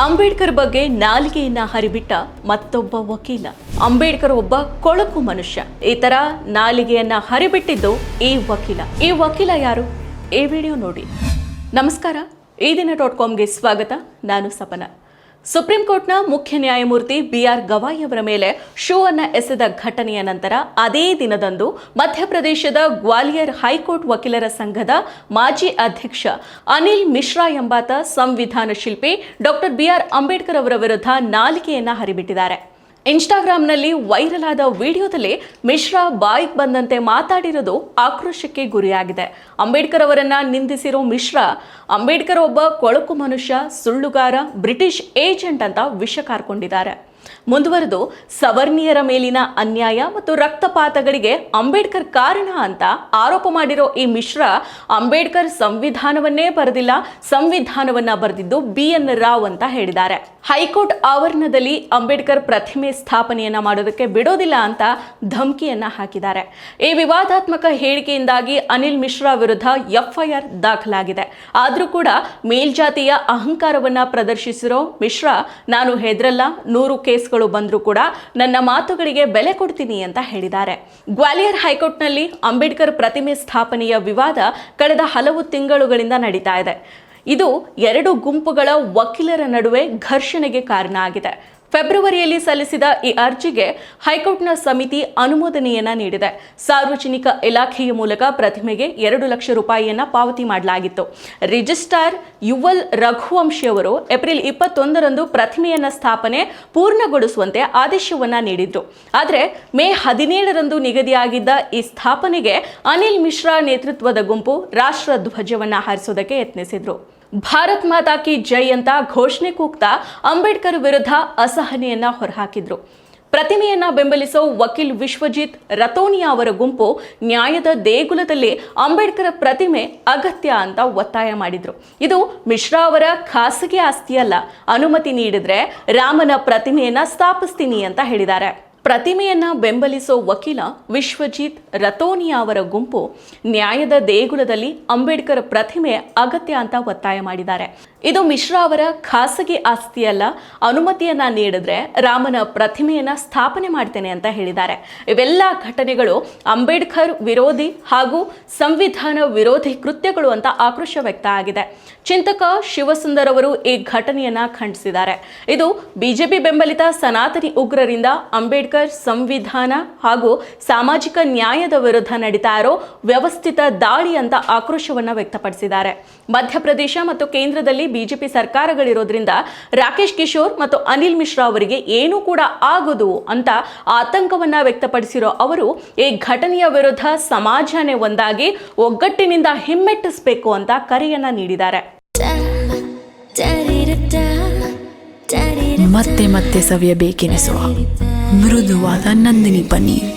ಅಂಬೇಡ್ಕರ್ ಬಗ್ಗೆ ನಾಲಿಗೆಯನ್ನ ಹರಿಬಿಟ್ಟ ಮತ್ತೊಬ್ಬ ವಕೀಲ. ಅಂಬೇಡ್ಕರ್ ಒಬ್ಬ ಕೊಳಕು ಮನುಷ್ಯ. ಈ ತರ ನಾಲಿಗೆಯನ್ನ ಹರಿಬಿಟ್ಟಿದ್ದು ಈ ವಕೀಲ. ಈ ವಕೀಲ ಯಾರು? ಈ ವಿಡಿಯೋ ನೋಡಿ. ನಮಸ್ಕಾರ. ಈ ದಿನ ಸ್ವಾಗತ. ನಾನು ಸಪನ. ಸುಪ್ರೀಂ ಕೋರ್ಟ್ನ ಮುಖ್ಯ ನ್ಯಾಯಮೂರ್ತಿ ಬಿ ಆರ್ ಗವಾಯಿ ಅವರ ಮೇಲೆ ಶೂ ಅನ್ನ ಎಸೆದ ಘಟನೆಯ ನಂತರ ಅದೇ ದಿನದಂದು ಮಧ್ಯಪ್ರದೇಶದ ಗ್ವಾಲಿಯರ್ ಹೈಕೋರ್ಟ್ ವಕೀಲರ ಸಂಘದ ಮಾಜಿ ಅಧ್ಯಕ್ಷ ಅನಿಲ್ ಮಿಶ್ರಾ ಎಂಬಾತ ಸಂವಿಧಾನ ಶಿಲ್ಪಿ ಡಾಕ್ಟರ್ ಬಿಆರ್ ಅಂಬೇಡ್ಕರ್ ಅವರ ವಿರುದ್ಧ ನಾಲಿಕೆಯನ್ನ ಹರಿಬಿಟ್ಟಿದ್ದಾರೆ. ಇನ್ಸ್ಟಾಗ್ರಾಂನಲ್ಲಿ ವೈರಲ್ ಆದ ವಿಡಿಯೋದಲ್ಲಿ ಮಿಶ್ರಾ ಬಾಯಿಗೆ ಬಂದಂತೆ ಮಾತಾಡಿರೋದು ಆಕ್ರೋಶಕ್ಕೆ ಗುರಿಯಾಗಿದೆ. ಅಂಬೇಡ್ಕರ್ ಅವರನ್ನ ನಿಂದಿಸಿರೋ ಮಿಶ್ರಾ, ಅಂಬೇಡ್ಕರ್ ಒಬ್ಬ ಕೊಳಕು ಮನುಷ್ಯ, ಸುಳ್ಳುಗಾರ, ಬ್ರಿಟಿಷ್ ಏಜೆಂಟ್ ಅಂತ ವಿಷ ಕಾರ್ಕೊಂಡಿದ್ದಾರೆ. ಮುಂದುವರೆದು ಸವರ್ಣೀಯರ ಮೇಲಿನ ಅನ್ಯಾಯ ಮತ್ತು ರಕ್ತಪಾತಗಳಿಗೆ ಅಂಬೇಡ್ಕರ್ ಕಾರಣ ಅಂತ ಆರೋಪ ಮಾಡಿರೋ ಈ ಮಿಶ್ರಾ ಅಂಬೇಡ್ಕರ್ ಸಂವಿಧಾನವನ್ನೇ ಬರೆದಿಲ್ಲ, ಸಂವಿಧಾನವನ್ನ ಬರೆದಿದ್ದು ಬಿ ಎನ್ ರಾವ್ ಅಂತ ಹೇಳಿದ್ದಾರೆ. ಹೈಕೋರ್ಟ್ ಆವರಣದಲ್ಲಿ ಅಂಬೇಡ್ಕರ್ ಪ್ರತಿಮೆ ಸ್ಥಾಪನೆಯನ್ನ ಮಾಡೋದಕ್ಕೆ ಬಿಡೋದಿಲ್ಲ ಅಂತ ಧಮಕಿಯನ್ನ ಹಾಕಿದ್ದಾರೆ. ಈ ವಿವಾದಾತ್ಮಕ ಹೇಳಿಕೆಯಿಂದಾಗಿ ಅನಿಲ್ ಮಿಶ್ರಾ ವಿರುದ್ಧ ಎಫ್ಐಆರ್ ದಾಖಲಾಗಿದೆ. ಆದರೂ ಕೂಡ ಮೇಲ್ಜಾತಿಯ ಅಹಂಕಾರವನ್ನ ಪ್ರದರ್ಶಿಸಿರೋ ಮಿಶ್ರಾ, ನಾನು ಹೆದ್ರಲ್ಲ, ನೂರು ಕೇಸ್ಗಳು ಬಂದರೂ ಕೂಡ ನನ್ನ ಮಾತುಗಳಿಗೆ ಬೆಲೆ ಕೊಡ್ತೀನಿ ಅಂತ ಹೇಳಿದ್ದಾರೆ. ಗ್ವಾಲಿಯರ್ ಹೈಕೋರ್ಟ್ನಲ್ಲಿ ಅಂಬೇಡ್ಕರ್ ಪ್ರತಿಮೆ ಸ್ಥಾಪನೆಯ ವಿವಾದ ಕಳೆದ ಹಲವು ತಿಂಗಳುಗಳಿಂದ ನಡೀತಾ ಇದೆ. ಇದು ಎರಡು ಗುಂಪುಗಳ ವಕೀಲರ ನಡುವೆ ಘರ್ಷಣೆಗೆ ಕಾರಣ ಆಗಿದೆ. ಫೆಬ್ರವರಿಯಲ್ಲಿ ಸಲ್ಲಿಸಿದ ಈ ಅರ್ಜಿಗೆ ಹೈಕೋರ್ಟ್ನ ಸಮಿತಿ ಅನುಮೋದನೆಯನ್ನ ನೀಡಿದೆ. ಸಾರ್ವಜನಿಕ ಇಲಾಖೆಯ ಮೂಲಕ ಪ್ರತಿಮೆಗೆ ಎರಡು ಲಕ್ಷ ರೂಪಾಯಿಯನ್ನ ಪಾವತಿ ಮಾಡಲಾಗಿತ್ತು. ರಿಜಿಸ್ಟ್ರಾರ್ ಯುವಲ್ ರಘುವಂಶಿ ಅವರು ಏಪ್ರಿಲ್ ಇಪ್ಪತ್ತೊಂದರಂದು ಪ್ರತಿಮೆಯನ್ನ ಸ್ಥಾಪನೆ ಪೂರ್ಣಗೊಳಿಸುವಂತೆ ಆದೇಶವನ್ನ ನೀಡಿದ್ರು ಆದರೆ ಮೇ ಹದಿನೇಳರಂದು ನಿಗದಿಯಾಗಿದ್ದ ಈ ಸ್ಥಾಪನೆಗೆ ಅನಿಲ್ ಮಿಶ್ರಾ ನೇತೃತ್ವದ ಗುಂಪು ರಾಷ್ಟ್ರ ಧ್ವಜವನ್ನ ಹಾರಿಸೋದಕ್ಕೆ ಯತ್ನಿಸಿದ್ರು. ಭಾರತ್ ಮಾತಾ ಕಿ ಜೈ ಅಂತ ಘೋಷಣೆ ಕೂಗ್ತಾ ಅಂಬೇಡ್ಕರ್ ವಿರುದ್ಧ ಅಸಹನೆಯನ್ನ ಹೊರಹಾಕಿದ್ರು. ಪ್ರತಿಮೆಯನ್ನ ಬೆಂಬಲಿಸೋ ವಕೀಲ್ ವಿಶ್ವಜಿತ್ ರತೋನಿಯಾ ಅವರ ಗುಂಪು ನ್ಯಾಯದ ದೇಗುಲದಲ್ಲಿ ಅಂಬೇಡ್ಕರ್ ಪ್ರತಿಮೆ ಅಗತ್ಯ ಅಂತ ಒತ್ತಾಯ ಮಾಡಿದ್ರು. ಇದು ಮಿಶ್ರಾ ಅವರ ಖಾಸಗಿ ಆಸ್ತಿಯಲ್ಲ. ಅನುಮತಿ ನೀಡಿದ್ರೆ ರಾಮನ ಪ್ರತಿಮೆಯನ್ನ ಸ್ಥಾಪಿಸ್ತೀನಿ ಅಂತ ಹೇಳಿದ್ದಾರೆ. ಪ್ರತಿಮೆಯನ್ನ ಬೆಂಬಲಿಸೋ ವಕೀಲ ವಿಶ್ವಜಿತ್ ರತೋನಿಯಾ ಅವರ ಗುಂಪು ನ್ಯಾಯದ ದೇಗುಲದಲ್ಲಿ ಅಂಬೇಡ್ಕರ್ ಪ್ರತಿಮೆ ಅಗತ್ಯ ಅಂತ ಒತ್ತಾಯ ಮಾಡಿದ್ದಾರೆ. ಇದು ಮಿಶ್ರಾ ಅವರ ಖಾಸಗಿ ಆಸ್ತಿಯಲ್ಲ. ಅನುಮತಿಯನ್ನ ನೀಡಿದ್ರೆ ರಾಮನ ಪ್ರತಿಮೆಯನ್ನ ಸ್ಥಾಪನೆ ಮಾಡ್ತೇನೆ ಅಂತ ಹೇಳಿದ್ದಾರೆ. ಇವೆಲ್ಲ ಘಟನೆಗಳು ಅಂಬೇಡ್ಕರ್ ವಿರೋಧಿ ಹಾಗೂ ಸಂವಿಧಾನ ವಿರೋಧಿ ಕೃತ್ಯಗಳು ಅಂತ ಆಕ್ರೋಶ ವ್ಯಕ್ತ ಆಗಿದೆ. ಚಿಂತಕ ಶಿವಸುಂದರ್ ಅವರು ಈ ಘಟನೆಯನ್ನ ಖಂಡಿಸಿದ್ದಾರೆ. ಇದು ಬಿಜೆಪಿ ಬೆಂಬಲಿತ ಸನಾತನಿ ಉಗ್ರರಿಂದ ಅಂಬೇಡ್ಕರ್ ಸಂವಿಧಾನ ಹಾಗೂ ಸಾಮಾಜಿಕ ನ್ಯಾಯದ ವಿರುದ್ಧ ನಡೀತಾ ಇರೋ ವ್ಯವಸ್ಥಿತ ದಾಳಿ ಅಂತ ಆಕ್ರೋಶವನ್ನ ವ್ಯಕ್ತಪಡಿಸಿದ್ದಾರೆ. ಮಧ್ಯಪ್ರದೇಶ ಮತ್ತು ಕೇಂದ್ರದಲ್ಲಿ ಬಿಜೆಪಿ ಸರ್ಕಾರಗಳಿರೋದ್ರಿಂದ ರಾಕೇಶ್ ಕಿಶೋರ್ ಮತ್ತು ಅನಿಲ್ ಮಿಶ್ರಾ ಅವರಿಗೆ ಏನೂ ಕೂಡ ಆಗದು ಅಂತ ಆತಂಕವನ್ನ ವ್ಯಕ್ತಪಡಿಸಿರೋ ಅವರು, ಈ ಘಟನೆಯ ವಿರುದ್ಧ ಸಮಾಜನೇ ಒಂದಾಗಿ ಒಗ್ಗಟ್ಟಿನಿಂದ ಹಿಮ್ಮೆಟ್ಟಿಸಬೇಕು ಅಂತ ಕರೆಯನ್ನ ನೀಡಿದ್ದಾರೆ. ಮತ್ತೆ ಮತ್ತೆ ಸವಿಯಬೇಕೆನಿಸುವ ಮೃದುವಾದ ನಂದಿನಿ ಪನ್ನೀರ್.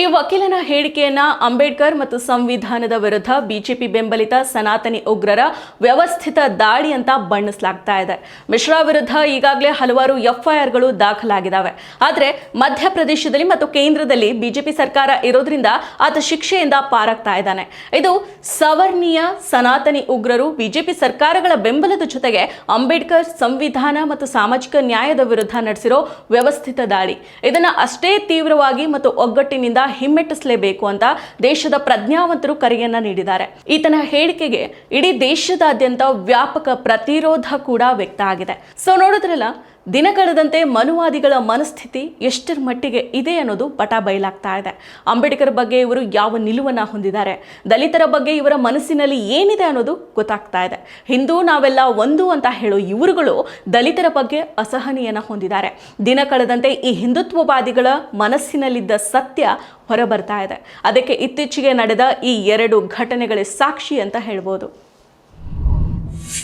ಈ ವಕೀಲನ ಹೇಳಿಕೆಯನ್ನ ಅಂಬೇಡ್ಕರ್ ಮತ್ತು ಸಂವಿಧಾನದ ವಿರುದ್ಧ ಬಿಜೆಪಿ ಬೆಂಬಲಿತ ಸನಾತನಿ ಉಗ್ರರ ವ್ಯವಸ್ಥಿತ ದಾಳಿ ಅಂತ ಬಣ್ಣಿಸಲಾಗ್ತಾ ಇದೆ. ಮಿಶ್ರಾ ವಿರುದ್ಧ ಈಗಾಗಲೇ ಹಲವಾರು ಎಫ್ಐಆರ್ಗಳು ದಾಖಲಾಗಿದ್ದಾವೆ ಆದರೆ ಮಧ್ಯಪ್ರದೇಶದಲ್ಲಿ ಮತ್ತು ಕೇಂದ್ರದಲ್ಲಿ ಬಿಜೆಪಿ ಸರ್ಕಾರ ಇರೋದ್ರಿಂದ ಆತ ಶಿಕ್ಷೆಯಿಂದ ಪಾರಾಗ್ತಾ ಇದ್ದಾನೆ. ಇದು ಸವರ್ಣೀಯ ಸನಾತನಿ ಉಗ್ರರು ಬಿಜೆಪಿ ಸರ್ಕಾರಗಳ ಬೆಂಬಲದ ಜೊತೆಗೆ ಅಂಬೇಡ್ಕರ್ ಸಂವಿಧಾನ ಮತ್ತು ಸಾಮಾಜಿಕ ನ್ಯಾಯದ ವಿರುದ್ಧ ನಡೆಸಿರೋ ವ್ಯವಸ್ಥಿತ ದಾಳಿ. ಇದನ್ನು ಅಷ್ಟೇ ತೀವ್ರವಾಗಿ ಮತ್ತು ಒಗ್ಗಟ್ಟಿನಿಂದ ಹಿಮ್ಮೆಟ್ಟಿಸಲೇಬೇಕು ಅಂತ ದೇಶದ ಪ್ರಜ್ಞಾವಂತರು ಕರೆಯನ್ನ ನೀಡಿದ್ದಾರೆ. ಈತನ ಹೇಳಿಕೆಗೆ ಇಡೀ ದೇಶದಾದ್ಯಂತ ವ್ಯಾಪಕ ಪ್ರತಿರೋಧ ಕೂಡ ವ್ಯಕ್ತ ಆಗಿದೆ. ಸೊ ನೋಡಿದ್ರಲ್ಲ ದಿನ ಕಳೆದಂತೆ ಮನುವಾದಿಗಳ ಮನಸ್ಥಿತಿ ಎಷ್ಟರ ಮಟ್ಟಿಗೆ ಇದೆ ಅನ್ನೋದು ಪಟ ಬಯಲಾಗ್ತಾ ಇದೆ. ಅಂಬೇಡ್ಕರ್ ಬಗ್ಗೆ ಇವರು ಯಾವ ನಿಲುವನ್ನು ಹೊಂದಿದ್ದಾರೆ? ದಲಿತರ ಬಗ್ಗೆ ಇವರ ಮನಸ್ಸಿನಲ್ಲಿ ಏನಿದೆ ಅನ್ನೋದು ಗೊತ್ತಾಗ್ತಾ ಇದೆ. ಹಿಂದೂ ನಾವೆಲ್ಲ ಒಂದು ಅಂತ ಹೇಳೋ ಇವರುಗಳು ದಲಿತರ ಬಗ್ಗೆ ಅಸಹನೀಯನ ಹೊಂದಿದ್ದಾರೆ. ದಿನ ಕಳೆದಂತೆ ಈ ಹಿಂದುತ್ವವಾದಿಗಳ ಮನಸ್ಸಿನಲ್ಲಿದ್ದ ಸತ್ಯ ಹೊರಬರ್ತಾ ಇದೆ. ಅದಕ್ಕೆ ಇತ್ತೀಚೆಗೆ ನಡೆದ ಈ ಎರಡು ಘಟನೆಗಳೇ ಸಾಕ್ಷಿ ಅಂತ ಹೇಳ್ಬೋದು.